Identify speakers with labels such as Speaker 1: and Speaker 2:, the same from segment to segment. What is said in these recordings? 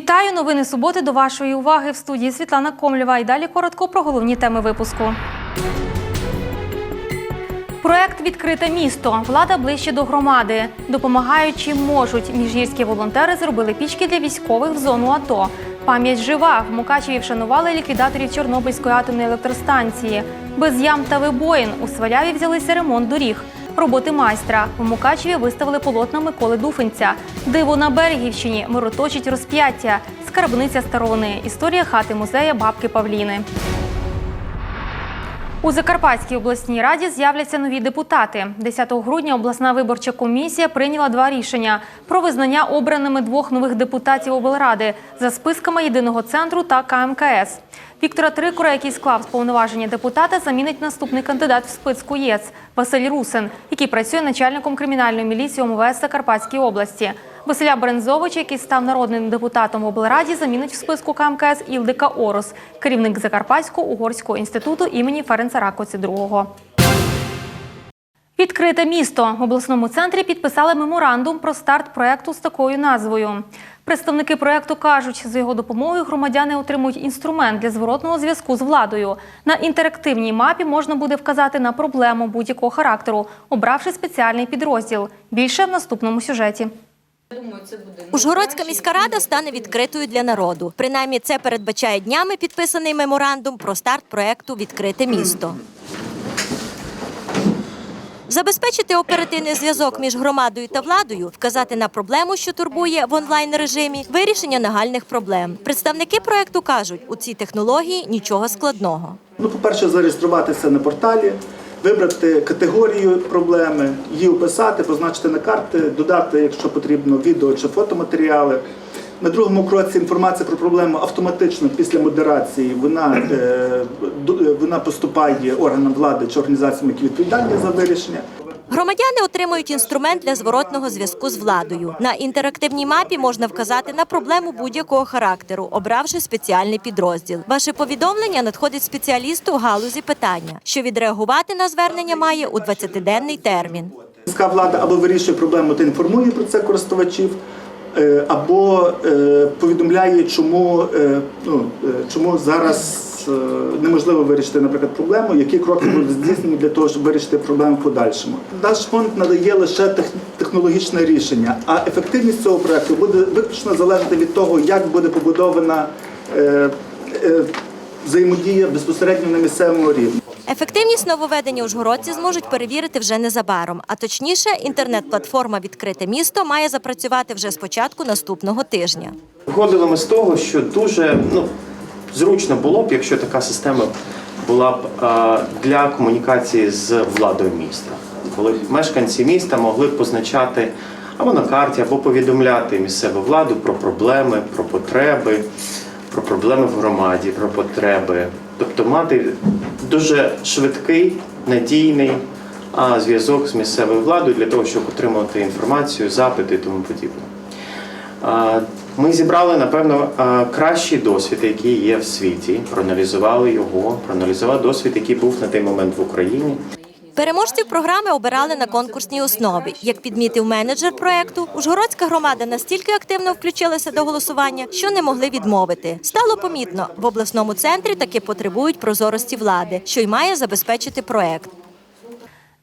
Speaker 1: Вітаю! Новини суботи до вашої уваги в студії Світлана Комлєва. І далі коротко про головні теми випуску. Проект Відкрите місто. Влада ближче до громади. Допомагають чим можуть. Міжгірські волонтери зробили пічки для військових в зону АТО. Пам'ять жива. В Мукачеві вшанували ліквідаторів Чорнобильської атомної електростанції. Без ям та вибоїн у Сваляві взялися ремонт доріг. Роботи майстра. В Мукачеві виставили полотна Миколи Дуфенця. Диво на Берегівщині. Мироточить розп'яття. Скарбниця старовини. Історія хати музея бабки Павліни. У Закарпатській обласній раді з'являться нові депутати. 10 грудня обласна виборча комісія прийняла два рішення про визнання обраними двох нових депутатів облради за списками єдиного центру та КМКС. Віктора Трикора, який склав повноваження депутата, замінить наступний кандидат в списку ЄС Василь Русин, який працює начальником кримінальної міліції ОМВС Закарпатській області. Василя Брензовича, який став народним депутатом в облраді, замінить в списку КМКС Ілдика Орос, керівник Закарпатського угорського інституту імені Ференца Ракоці II. Відкрите місто в обласному центрі підписали меморандум про старт проекту з такою назвою. Представники проекту кажуть, з його допомогою громадяни отримують інструмент для зворотного зв'язку з владою. На інтерактивній мапі можна буде вказати на проблему будь-якого характеру, обравши спеціальний підрозділ. Більше в наступному сюжеті.
Speaker 2: Ужгородська міська рада стане відкритою для народу. Принаймні, це передбачає днями підписаний меморандум про старт проекту Відкрите місто. Забезпечити оперативний зв'язок між громадою та владою, вказати на проблему, що турбує в онлайн режимі, вирішення нагальних проблем. Представники проекту кажуть, у цій технології нічого складного.
Speaker 3: Ну, по-перше, зареєструватися на порталі, вибрати категорію проблеми, її описати, позначити на карти, додати, якщо потрібно, відео чи фотоматеріали. На другому кроці інформація про проблему автоматично після модерації вона, е, вона поступає органам влади чи організаціям, які відповідальні за вирішення.
Speaker 2: Громадяни отримують інструмент для зворотного зв'язку з владою. На інтерактивній мапі можна вказати на проблему будь-якого характеру, обравши спеціальний підрозділ. Ваше повідомлення надходить спеціалісту в галузі питання, що відреагувати на звернення має у 20-денний термін.
Speaker 3: Міська влада або вирішує проблему та інформує про це користувачів, е, або е, повідомляє, чому, е, ну, чому зараз е, неможливо вирішити, наприклад, проблему, які кроки будуть здійснені для того, щоб вирішити проблему в подальшому. Наш фонд надає лише технологічне рішення, а ефективність цього проекту буде виключно залежати від того, як буде побудована е, е, взаємодія безпосередньо на місцевому рівні.
Speaker 2: Ефективність нововведення ужгородці зможуть перевірити вже незабаром. А точніше, інтернет-платформа Відкрите місто має запрацювати вже з початку наступного тижня.
Speaker 4: Виходили ми з того, що дуже ну, зручно було б, якщо така система була б для комунікації з владою міста. Коли мешканці міста могли б позначати або на карті, або повідомляти місцеву владу про проблеми, про потреби, про проблеми в громаді, про потреби. Тобто мати дуже швидкий, надійний а, зв'язок з місцевою владою для того, щоб отримувати інформацію, запити і тому подібне. Ми зібрали, напевно, а, кращий досвід, який є в світі, проаналізували його, проаналізували досвід, який був на той момент в Україні.
Speaker 2: Переможців програми обирали на конкурсній основі. Як підмітив менеджер проекту, Ужгородська громада настільки активно включилася до голосування, що не могли відмовити. Стало помітно, в обласному центрі таки потребують прозорості влади, що й має забезпечити проект.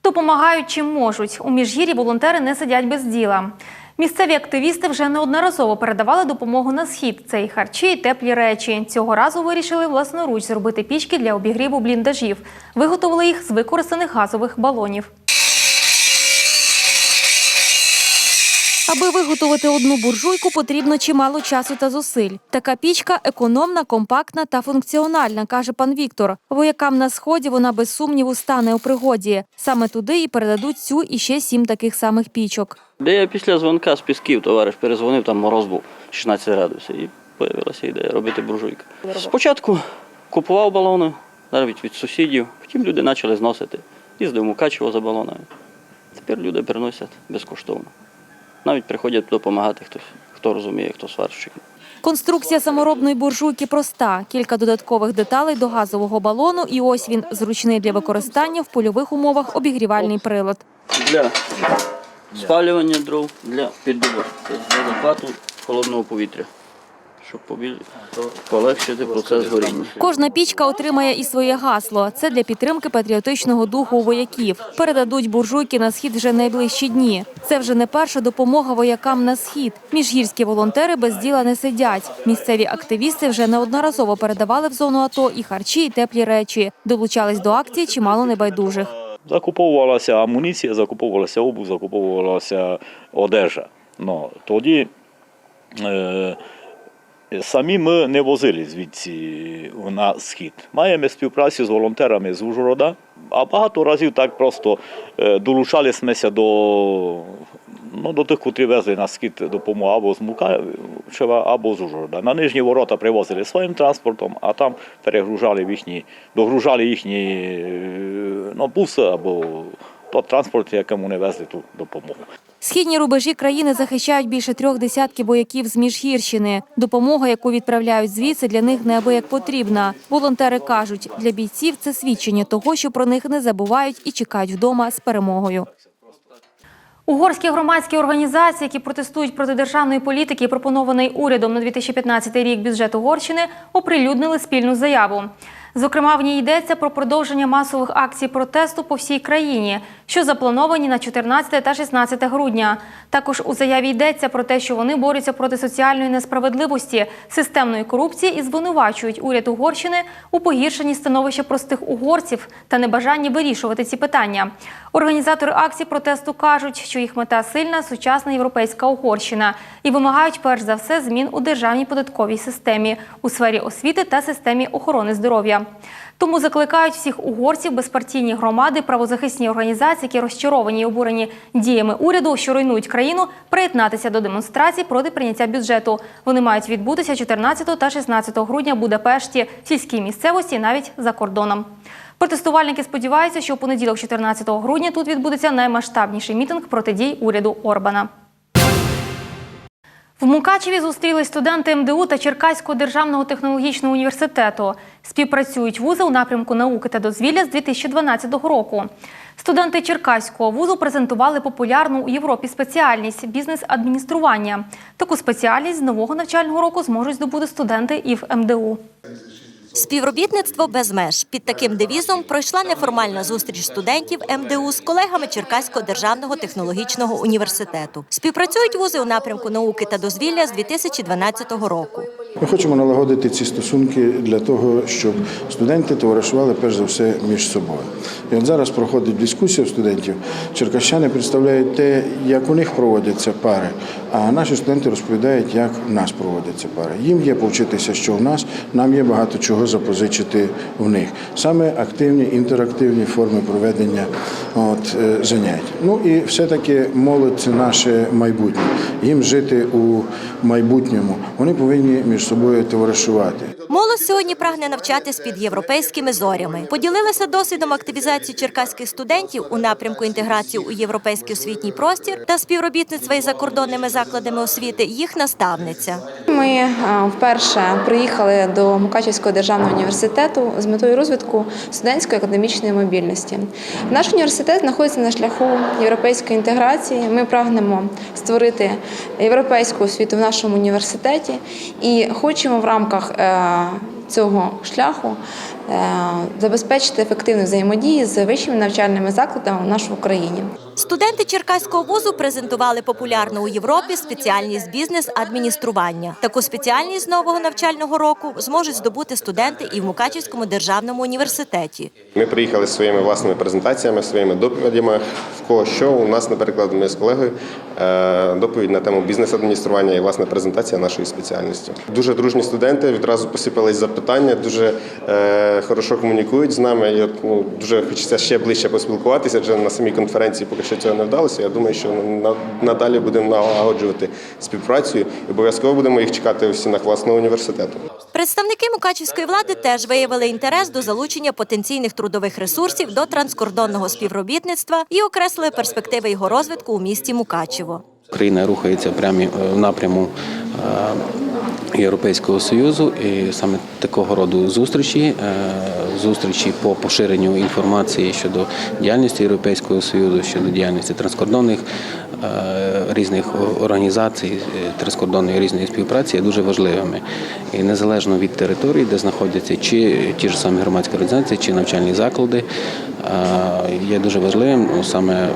Speaker 1: Допомагають чим можуть. У міжгір'ї волонтери не сидять без діла. Місцеві активісти вже неодноразово передавали допомогу на схід. Це і харчі, і теплі речі. Цього разу вирішили власноруч зробити пічки для обігріву бліндажів. Виготовили їх з використаних газових балонів. Аби виготовити одну буржуйку, потрібно чимало часу та зусиль. Така пічка економна, компактна та функціональна, каже пан Віктор. Воякам на сході вона без сумніву стане у пригоді. Саме туди і передадуть цю і ще сім таких самих пічок.
Speaker 5: Де я після дзвонка з пісків, товариш перезвонив, там мороз був 16 градусів. І з'явилася ідея робити буржуйки. Спочатку купував балони, навіть від сусідів, потім люди почали зносити. Їздив Мукачево за балонами. Тепер люди приносять безкоштовно. Навіть приходять допомагати хтось, хто розуміє, хто сварщик.
Speaker 1: Конструкція саморобної буржуйки проста. Кілька додаткових деталей до газового балону, і ось він зручний для використання в польових умовах обігрівальний прилад.
Speaker 5: Для спалювання дров, для піддуву, для захвату холодного повітря. Щоб побіль... полегшити процес горіння.
Speaker 1: Кожна пічка отримає і своє гасло. Це для підтримки патріотичного духу у вояків. Передадуть буржуйки на схід вже найближчі дні. Це вже не перша допомога воякам на схід. Міжгірські волонтери без діла не сидять. Місцеві активісти вже неодноразово передавали в зону АТО і харчі, і теплі речі. Долучались до акції чимало небайдужих.
Speaker 6: Закуповувалася амуніція, закуповувалася обув, закуповувалася одежа. Ну, тоді е, самі ми не возили звідси на схід. Маємо співпрацю з волонтерами з Ужгорода, а багато разів так просто е, долучалися до, ну, до тих, котрі везли на схід допомогу або з Мукачева, або з Ужгорода. На нижні ворота привозили своїм транспортом, а там перегружали їхні, догружали їхні е, ну, буси або той транспорт, якому вони везли ту допомогу.
Speaker 1: Східні рубежі країни захищають більше трьох десятків бояків з Міжгірщини. Допомога, яку відправляють звідси, для них неабияк потрібна. Волонтери кажуть, для бійців це свідчення того, що про них не забувають і чекають вдома з перемогою. Угорські громадські організації, які протестують проти державної політики, пропонований урядом на 2015 рік бюджет Угорщини, оприлюднили спільну заяву. Зокрема, в ній йдеться про продовження масових акцій протесту по всій країні, що заплановані на 14 та 16 грудня. Також у заяві йдеться про те, що вони борються проти соціальної несправедливості, системної корупції і звинувачують уряд Угорщини у погіршенні становища простих угорців та небажанні вирішувати ці питання. Організатори акцій протесту кажуть, що їх мета сильна сучасна європейська Угорщина і вимагають перш за все змін у державній податковій системі, у сфері освіти та системі охорони здоров'я. Тому закликають всіх угорців, безпартійні громади, правозахисні організації, які розчаровані і обурені діями уряду, що руйнують країну, приєднатися до демонстрацій проти прийняття бюджету. Вони мають відбутися 14 та 16 грудня в Будапешті, в сільській місцевості, навіть за кордоном. Протестувальники сподіваються, що у понеділок, 14 грудня, тут відбудеться наймасштабніший мітинг протидій уряду Орбана. В Мукачеві зустрілись студенти МДУ та Черкаського державного технологічного університету. Співпрацюють вузи у напрямку науки та дозвілля з 2012 року. Студенти Черкаського вузу презентували популярну у Європі спеціальність бізнес-адміністрування. Таку спеціальність з нового навчального року зможуть здобути студенти і в МДУ.
Speaker 2: Співробітництво без меж під таким девізом пройшла неформальна зустріч студентів МДУ з колегами Черкаського державного технологічного університету. Співпрацюють вузи у напрямку науки та дозвілля з 2012 року.
Speaker 7: Ми хочемо налагодити ці стосунки для того, щоб студенти товаришували перш за все між собою. І от зараз проходить дискусія студентів. Черкащани представляють те, як у них проводяться пари, а наші студенти розповідають, як у нас проводяться пари. Їм є повчитися, що у нас, нам є багато чого запозичити в них. Саме активні інтерактивні форми проведення от, е, занять. Ну і все-таки молодь це наше майбутнє. Їм жити у майбутньому. Вони повинні між собою товаришувати.
Speaker 2: Сьогодні прагне навчатись під європейськими зорями. Поділилися досвідом активізації черкаських студентів у напрямку інтеграції у європейський освітній простір та співробітництва із закордонними закладами освіти. Їх наставниця.
Speaker 8: Ми е, вперше приїхали до Мукачівського державного університету з метою розвитку студентської академічної мобільності. Наш університет знаходиться на шляху європейської інтеграції. Ми прагнемо створити європейську освіту в нашому університеті і хочемо в рамках е, цього шляху е, забезпечити ефективну взаємодію з вищими навчальними закладами в нашій Україні.
Speaker 2: Студенти Черкаського вузу презентували популярну у Європі спеціальність бізнес-адміністрування. Таку спеціальність з нового навчального року зможуть здобути студенти і в Мукачівському державному університеті.
Speaker 9: Ми приїхали зі своїми власними презентаціями, своїми доповідями. В кого що у нас, наприклад, ми з колегою е, доповідь на тему бізнес-адміністрування і власне презентація нашої спеціальності. Дуже дружні студенти відразу посипались запитання, дуже е, хорошо комунікують з нами. І от, ну, дуже хочеться ще ближче поспілкуватися. Адже на самій конференції поки що цього не вдалося. Я думаю, що на- надалі будемо налагоджувати співпрацю і обов'язково будемо їх чекати у стінах власного університету.
Speaker 2: Представники мукачівської влади теж виявили інтерес до залучення потенційних трудових ресурсів до транскордонного співробітництва і окреслили перспективи його розвитку у місті Мукачево.
Speaker 10: Україна рухається прямо е, в напряму е, Європейського Союзу і саме такого роду зустрічі, е, зустрічі по поширенню інформації щодо діяльності Європейського Союзу, щодо діяльності транскордонних е, різних організацій, е, транскордонної різної співпраці є дуже важливими. І незалежно від території, де знаходяться чи ті ж самі громадські організації, чи навчальні заклади, є дуже важливим ну, саме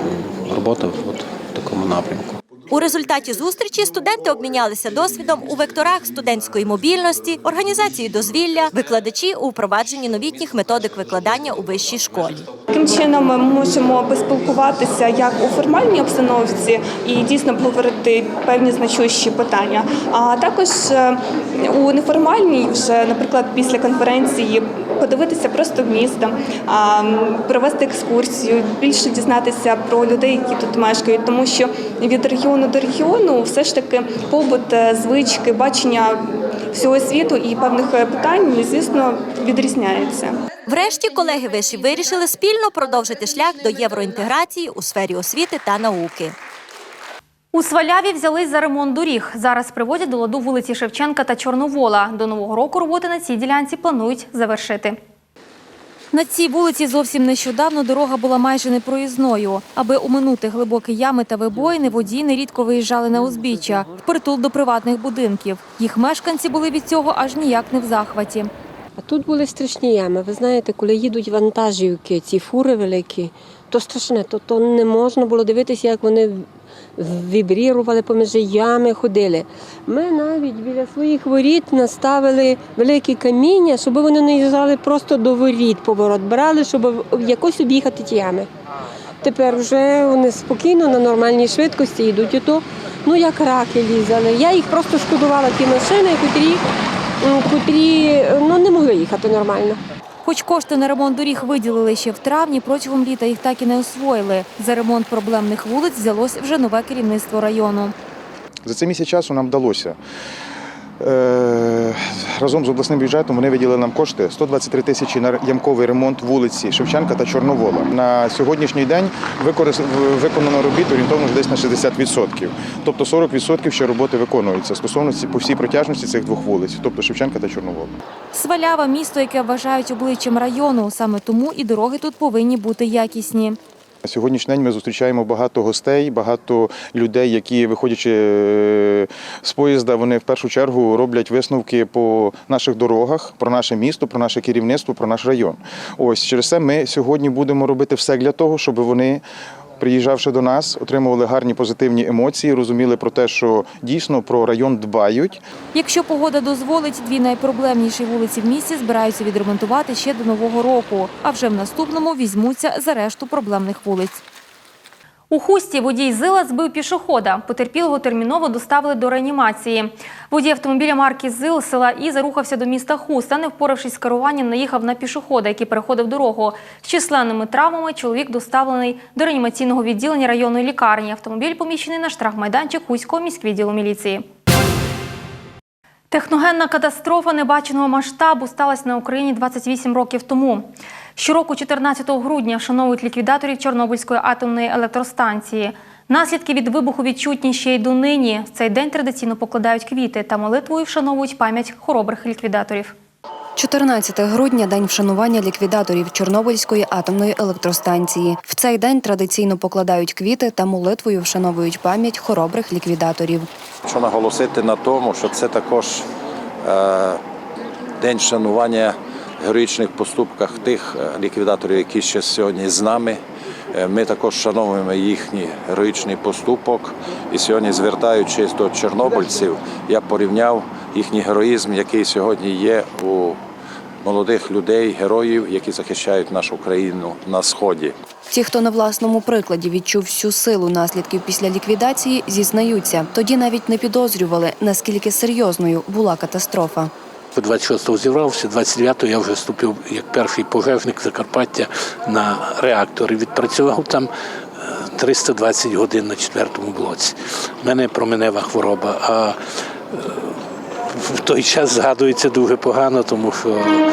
Speaker 10: робота в такому напрямку.
Speaker 2: У результаті зустрічі студенти обмінялися досвідом у векторах студентської мобільності, організації дозвілля, викладачі у впровадженні новітніх методик викладання у вищій школі.
Speaker 11: Таким чином ми можемо поспілкуватися як у формальній обстановці і дійсно обговорити певні значущі питання, а також е, у неформальній, вже, наприклад, після конференції подивитися просто місто, провести екскурсію, більше дізнатися про людей, які тут мешкають, тому що від регіону до регіону все ж таки побут, е, звички, бачення всього світу і певних е, питань, звісно, відрізняється.
Speaker 2: Врешті колеги вишів вирішили спільно продовжити шлях до євроінтеграції у сфері освіти та науки.
Speaker 1: У Сваляві взялись за ремонт доріг. Зараз приводять до ладу вулиці Шевченка та Чорновола. До нового року роботи на цій ділянці планують завершити. На цій вулиці зовсім нещодавно дорога була майже непроїзною. Аби уминути глибокі ями та вибоїни, водії нерідко виїжджали на узбіччя, впритул до приватних будинків. Їх мешканці були від цього аж ніяк не в захваті.
Speaker 12: А тут були страшні ями. Ви знаєте, коли їдуть вантажівки, ці фури великі, то страшне, то, то не можна було дивитися, як вони вібрірували поміж ями, ходили. Ми навіть біля своїх воріт наставили великі каміння, щоб вони не їжджали просто до воріт поворот брали, щоб якось об'їхати ті ями. Тепер вже вони спокійно на нормальній швидкості йдуть. І то, ну як раки лізали. Я їх просто шкодувала ті машини, котрі, котрі ну, не могли їхати нормально.
Speaker 1: Хоч кошти на ремонт доріг виділили ще в травні, протягом літа їх так і не освоїли. За ремонт проблемних вулиць взялось вже нове керівництво району.
Speaker 13: За цей місяць часу нам вдалося. Е, разом з обласним бюджетом вони виділили нам кошти 123 тисячі на ямковий ремонт вулиці Шевченка та Чорновола. На сьогоднішній день виконано робіт орієнтовно десь на 60%. Тобто 40% ще роботи виконуються стосовно по всій протяжності цих двох вулиць, тобто Шевченка та Чорновола.
Speaker 1: Свалява місто, яке вважають обличчям району. Саме тому і дороги тут повинні бути якісні.
Speaker 13: На сьогоднішній день ми зустрічаємо багато гостей, багато людей, які, виходячи е, з поїзда, вони в першу чергу роблять висновки по наших дорогах, про наше місто, про наше керівництво, про наш район. Ось через це ми сьогодні будемо робити все для того, щоб вони. Приїжджавши до нас, отримували гарні позитивні емоції, розуміли про те, що дійсно про район дбають,
Speaker 1: Якщо погода дозволить, дві найпроблемніші вулиці в місті збираються відремонтувати ще до нового року, а вже в наступному візьмуться за решту проблемних вулиць. У Хусті водій Зила збив пішохода. Потерпілого терміново доставили до реанімації. Водій автомобіля марки Зил села Іза рухався до міста Хуста. Не впоравшись з керуванням, наїхав на пішохода, який переходив дорогу. З численними травмами чоловік доставлений до реанімаційного відділення районної лікарні. Автомобіль поміщений на штрафмайданчик Хуського міськвідділу міліції. Техногенна катастрофа небаченого масштабу сталася на Україні 28 років тому. Щороку, 14 грудня, вшановують ліквідаторів Чорнобильської атомної електростанції. Наслідки від вибуху відчутні ще й донині. В цей день традиційно покладають квіти та молитвою вшановують пам'ять хоробрих ліквідаторів.
Speaker 14: 14 грудня день вшанування ліквідаторів Чорнобильської атомної електростанції. В цей день традиційно покладають квіти та молитвою вшановують пам'ять хоробрих ліквідаторів.
Speaker 15: Хочу наголосити на тому, що це також е, день шанування героїчних поступках тих е, ліквідаторів, які ще сьогодні з нами. Е, Ми також шановуємо їхній героїчний поступок. І сьогодні, звертаючись до чорнобильців, я порівняв їхній героїзм, який сьогодні є у молодих людей, героїв, які захищають нашу країну на сході.
Speaker 14: Ті, хто на власному прикладі відчув всю силу наслідків після ліквідації, зізнаються. Тоді навіть не підозрювали, наскільки серйозною була катастрофа.
Speaker 16: 26-го зібрався, 29-го я вже вступив як перший пожежник Закарпаття на реактор і відпрацював там е, 320 годин на четвертому блоці. У мене променева хвороба. А е, в той час згадується дуже погано, тому що е,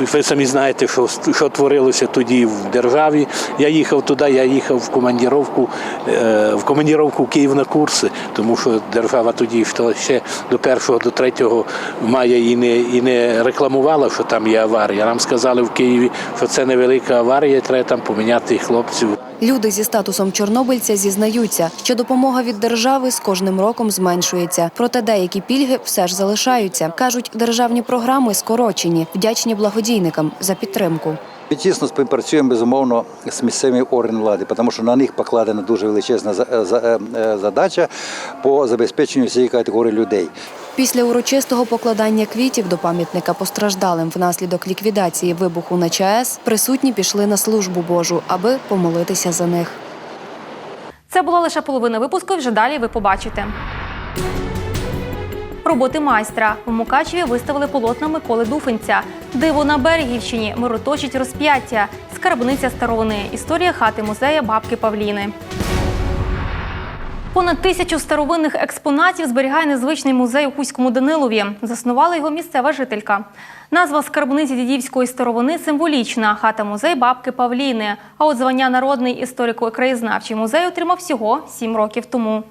Speaker 16: ви самі знаєте, що, що творилося тоді в державі. Я їхав туди, я їхав в командіровку, е, в командіровку Київ на курси, тому що держава тоді ще до 1 до 3 мая і не, і не рекламувала, що там є аварія. Нам сказали в Києві, що це невелика аварія, треба там поміняти хлопців.
Speaker 14: Люди зі статусом чорнобильця зізнаються, що допомога від держави з кожним роком зменшується. Проте деякі пільги все ж залишаються. кажуть, державні програми скорочені, вдячні благодійникам за підтримку.
Speaker 17: Ми тісно співпрацюємо безумовно з місцевими органами влади, тому що на них покладена дуже величезна за- за- е, задача по забезпеченню цієї категорії людей.
Speaker 14: Після урочистого покладання квітів до пам'ятника постраждалим внаслідок ліквідації вибуху на ЧАЕС присутні пішли на службу Божу, аби помолитися за них.
Speaker 1: Це була лише половина випуску. Вже далі ви побачите. Роботи майстра у Мукачеві виставили полотна Миколи Дуфенця. Диво на Берегівщині мироточить розп'яття. Скарбниця старовини. Історія хати музея бабки Павліни. Понад тисячу старовинних експонатів зберігає незвичний музей у Хуському Данилові. Заснувала його місцева жителька. Назва скарбниці дідівської старовини символічна хата музей бабки Павліни. А от звання народний історико-краєзнавчий музей отримав всього сім років тому.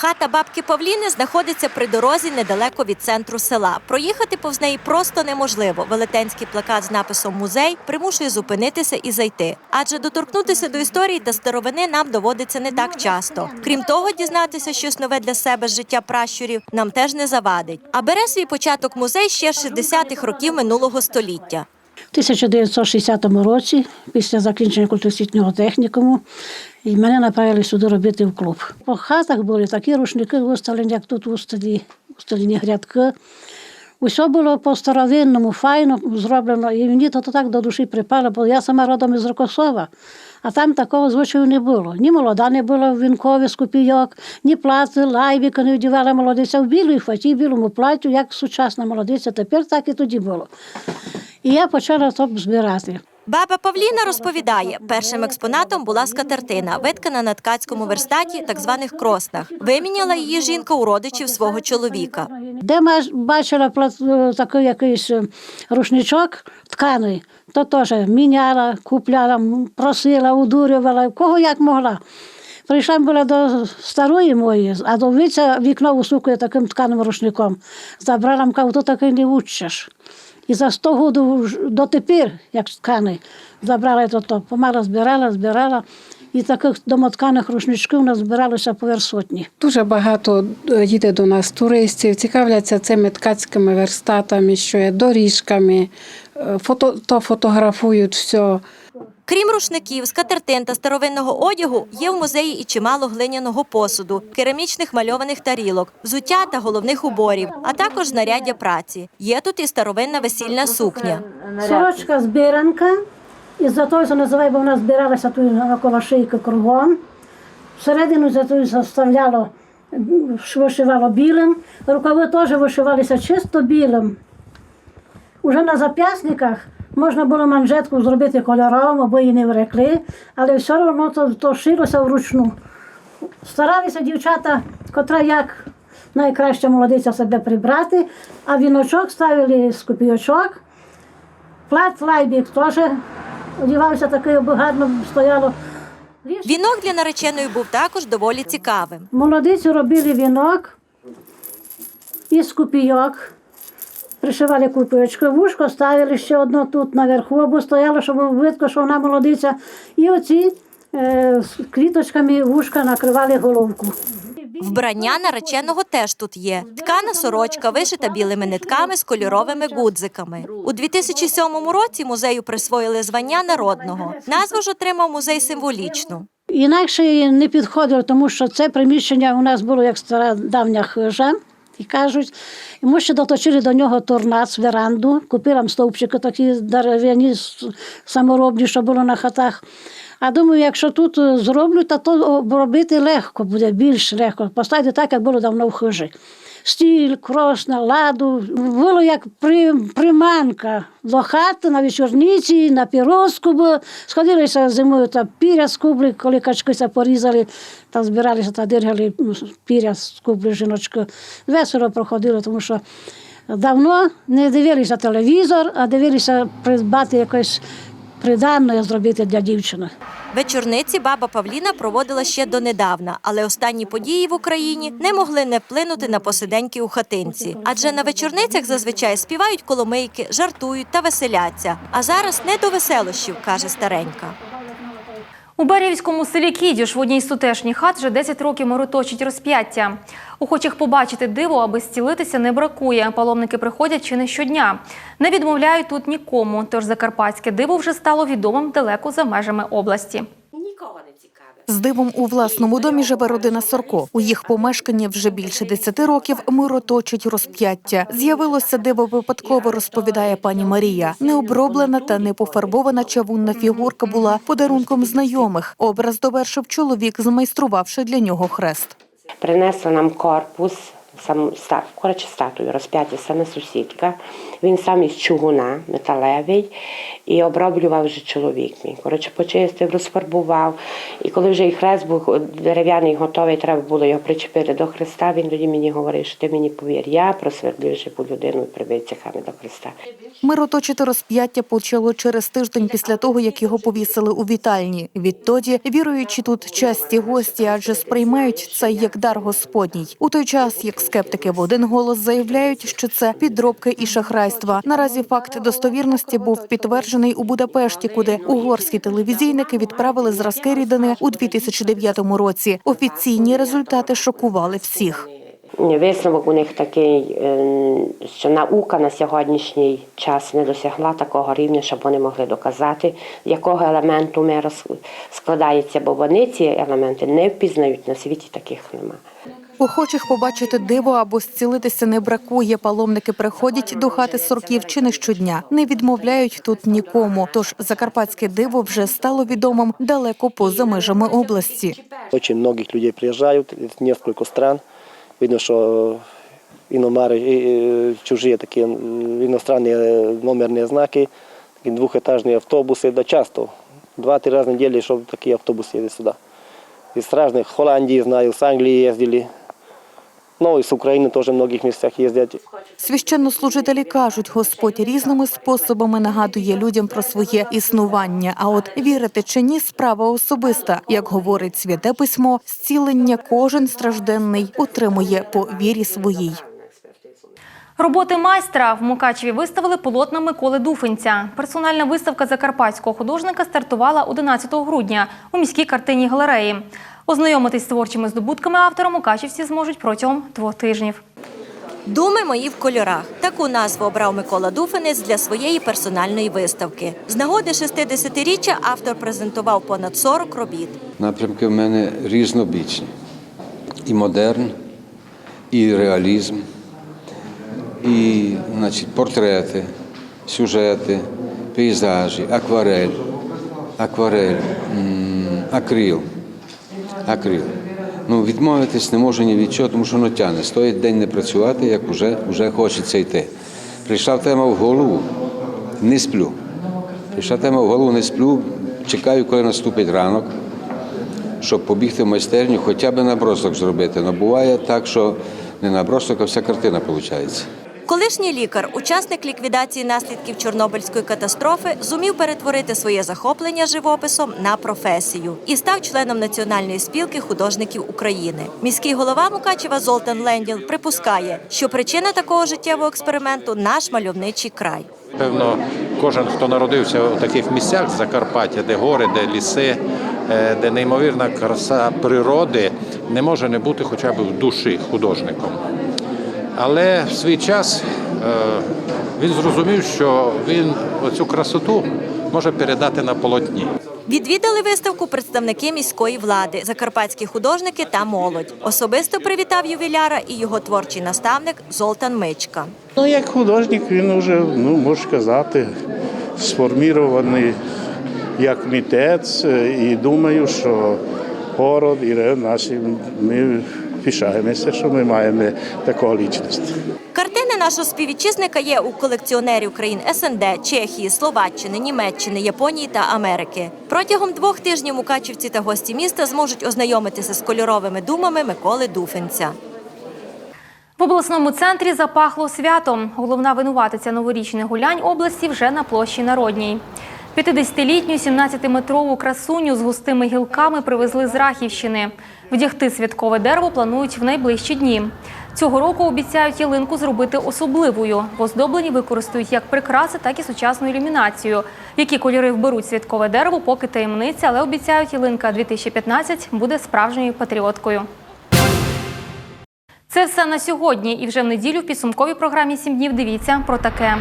Speaker 2: Хата бабки Павліни знаходиться при дорозі недалеко від центру села. Проїхати повз неї просто неможливо. Велетенський плакат з написом музей примушує зупинитися і зайти. Адже доторкнутися до історії та старовини нам доводиться не так часто. Крім того, дізнатися щось нове для себе з життя пращурів нам теж не завадить. А бере свій початок музей ще з 60-х років минулого століття.
Speaker 18: У 1960 році, після закінчення культуросвітнього технікуму, і мене направили сюди робити в клуб. По хатах були такі рушники виставлені, як тут виставлені, виставлені грядки. Усе було по-старовинному, файно зроблено, і мені то так до душі припало, бо я сама родом із Рокосова, а там такого звичаю не було. Ні молода не було в вінкові з копійок, ні плати, лайбіка не вдівала молодиця в білій фаті, білому платтю, як сучасна молодиця. Тепер так і тоді було. І я почала то збирати.
Speaker 2: Баба Павліна розповідає, першим експонатом була скатертина, виткана на ткацькому верстаті, так званих кроснах. Виміняла її жінка у родичів свого чоловіка.
Speaker 18: Де маш- бачила плат- такий якийсь е, рушничок тканий, то теж міняла, купляла, просила, удурювала, кого як могла. Прийшла була до старої моєї, а до віця вікно усукує таким тканим рушником. Забрала, м, кажу, то такий не учиш. І за 100 років дотепер, як ткани, забрали то, то помала збирала, збирала. І таких домотканих рушничків у нас збиралося поверх сотні.
Speaker 19: Дуже багато е, їде до нас туристів, цікавляться цими ткацькими верстатами, що є доріжками, е, фото, то фотографують все.
Speaker 2: Крім рушників, скатертин та старовинного одягу, є в музеї і чимало глиняного посуду, керамічних мальованих тарілок, взуття та головних уборів, а також знаряддя праці. Є тут і старовинна весільна сукня.
Speaker 18: Сорочка збиранка, і за того, що називає, бо вона збиралася тут навколо шийки кругом. Всередину за той заставляло, вишивало білим, рукави теж вишивалися чисто білим. Уже на зап'ясниках можна було манжетку зробити кольоровим, або її не врекли, але все одно то, то шилося вручну. Старалися дівчата, котра як найкраща молодиця себе прибрати, а віночок ставили з копійочок. Плат лайбік теж одягався такий, гарно стояло.
Speaker 2: Вінок для нареченої був також доволі цікавим.
Speaker 18: Молодиці робили вінок із копійок, пришивали копійочки, вушко ставили ще одно тут наверху, або стояло, щоб видно, що вона молодиця. І оці е, з квіточками вушка накривали головку.
Speaker 2: Вбрання нареченого теж тут є. Ткана сорочка, вишита білими нитками з кольоровими гудзиками. У 2007 році музею присвоїли звання народного. Назву ж отримав музей символічну.
Speaker 18: Інакше не підходило, тому що це приміщення у нас було як стара давня хижа. І кажуть, ми ще доточили до нього торнац, веранду, купила стовпчики такі дерев'яні, саморобні, що було на хатах. А думаю, якщо тут е, зроблю, то то робити легко буде, більш легко. Поставити так, як було давно в хижі. Стіль, кросна, ладу. Було як при, приманка до хати на вечорниці, на пірозку. бо Сходилися зимою та піря з кублі, коли качкися порізали, та збиралися та дергали ну, піря з кублі жіночки. Весело проходило, тому що давно не дивилися телевізор, а дивилися придбати якось приданне зробити для дівчини.
Speaker 2: Вечорниці баба Павліна проводила ще донедавна, але останні події в Україні не могли не вплинути на посиденьки у хатинці. Адже на вечорницях зазвичай співають коломийки, жартують та веселяться. А зараз не до веселощів, каже старенька.
Speaker 1: У Берівському селі Кідюш в одній з тутешніх хат вже 10 років мороточить розп'яття. Охочих побачити диво, аби зцілитися, не бракує. Паломники приходять чи не щодня. Не відмовляють тут нікому, тож закарпатське диво вже стало відомим далеко за межами області.
Speaker 20: З дивом у власному домі живе родина Сорко. У їх помешканні вже більше 10 років мироточить розп'яття. З'явилося диво випадково, розповідає пані Марія. Необроблена та не пофарбована чавунна фігурка була подарунком знайомих. Образ довершив чоловік, змайструвавши для нього хрест.
Speaker 21: Принесла нам корпус, сам коротше статую розп'яття саме сусідка. Він сам із чугуна металевий і оброблював вже чоловік мій. Коротше, почистив, розфарбував. І коли вже і хрест був дерев'яний готовий, треба було його причепити до хреста. Він тоді мені говорив, що ти мені повір, я просвердлив живу людину і прибив цехами до хреста.
Speaker 20: Мироточити розп'яття почало через тиждень після того, як його повісили у вітальні. Відтоді віруючи тут часті гості, адже сприймають це як дар господній. У той час, як скептики в один голос заявляють, що це підробки і шахрайства. Наразі факт достовірності був підтверджений у Будапешті, куди угорські телевізійники відправили зразки рідини у 2009 році. Офіційні результати шокували всіх.
Speaker 21: Висновок у них такий, е, що наука на сьогоднішній час не досягла такого рівня, щоб вони могли доказати, якого елементу ми складається, бо вони ці елементи не впізнають на світі таких нема.
Speaker 20: Охочих побачити диво або зцілитися не бракує. Паломники приходять до хати сорків чи не щодня. Не відмовляють тут нікому. Тож закарпатське диво вже стало відомим далеко поза межами області.
Speaker 22: Очень многих людей приезжают из нескольких стран. Видно, что иномары, и, э, чужие такие м, иностранные номерные знаки, такие двухэтажные автобусы, да часто. Два-три раза в неделю, чтобы такие автобусы ездят сюда. Из разных, Холландии знаю, с Англии ездили. Ну і з України теж в многих місцях їздять.
Speaker 20: Священнослужителі кажуть, Господь різними способами нагадує людям про своє існування. А от вірити чи ні, справа особиста. Як говорить святе письмо, зцілення кожен стражденний отримує по вірі своїй.
Speaker 1: Роботи майстра в Мукачеві виставили полотна Миколи Дуфенця. Персональна виставка закарпатського художника стартувала 11 грудня у міській картинній галереї. Ознайомитись з творчими здобутками автора мукачівці зможуть протягом двох тижнів.
Speaker 2: Думи мої в кольорах. Таку назву обрав Микола Дуфенець для своєї персональної виставки. З нагоди 60-річчя автор презентував понад 40 робіт.
Speaker 23: Напрямки в мене різнобічні. І модерн, і реалізм, і значить, портрети, сюжети, пейзажі, акварель, акварель, акрил. Акрил. Ну, відмовитись не можу ні від чого, тому що воно тягне. Стоїть день не працювати, як вже, вже хочеться йти. Прийшла тема в голову, не сплю. Прийшла тема в голову, не сплю, чекаю, коли наступить ранок, щоб побігти в майстерню, хоча б набросок зробити. Ну буває так, що не набросок, а вся картина виходить.
Speaker 2: Колишній лікар, учасник ліквідації наслідків Чорнобильської катастрофи, зумів перетворити своє захоплення живописом на професію і став членом Національної спілки художників України. Міський голова Мукачева Золтан Ленділ припускає, що причина такого життєвого експерименту наш мальовничий край.
Speaker 24: Певно, кожен, хто народився у таких місцях Закарпаття, де гори, де ліси, е, де неймовірна краса природи, не може не бути хоча б в душі художником. Але в свій час е, він зрозумів, що він оцю красоту може передати на полотні.
Speaker 2: Відвідали виставку представники міської влади, закарпатські художники та молодь. Особисто привітав ювіляра і його творчий наставник Золтан Мичка.
Speaker 25: Ну, як художник він вже, ну, можна сказати, сформірований як митець, і думаю, що город і наші ми пишаємося, що ми маємо таку лічність.
Speaker 2: Картини нашого співвітчизника є у колекціонерів країн СНД, Чехії, Словаччини, Німеччини, Японії та Америки. Протягом двох тижнів мукачівці та гості міста зможуть ознайомитися з кольоровими думами Миколи Дуфенця.
Speaker 1: В обласному центрі запахло святом. Головна винуватиця новорічних гулянь області вже на площі Народній. 50-літню 17-метрову красуню з густими гілками привезли з Рахівщини. Вдягти святкове дерево планують в найближчі дні. Цього року обіцяють ялинку зробити особливою. В оздобленні використають як прикраси, так і сучасну ілюмінацію. Які кольори вберуть святкове дерево, поки таємниця, але обіцяють, ялинка 2015 буде справжньою патріоткою. Це все на сьогодні. І вже в неділю в підсумковій програмі «7 днів дивіться про таке.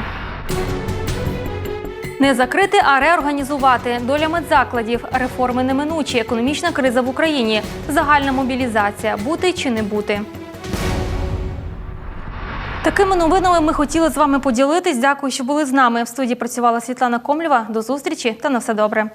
Speaker 1: Не закрити, а реорганізувати. Доля медзакладів, реформи неминучі, економічна криза в Україні, загальна мобілізація. Бути чи не бути. Такими новинами ми хотіли з вами поділитись. Дякую, що були з нами. В студії працювала Світлана Комлєва. До зустрічі та на все добре.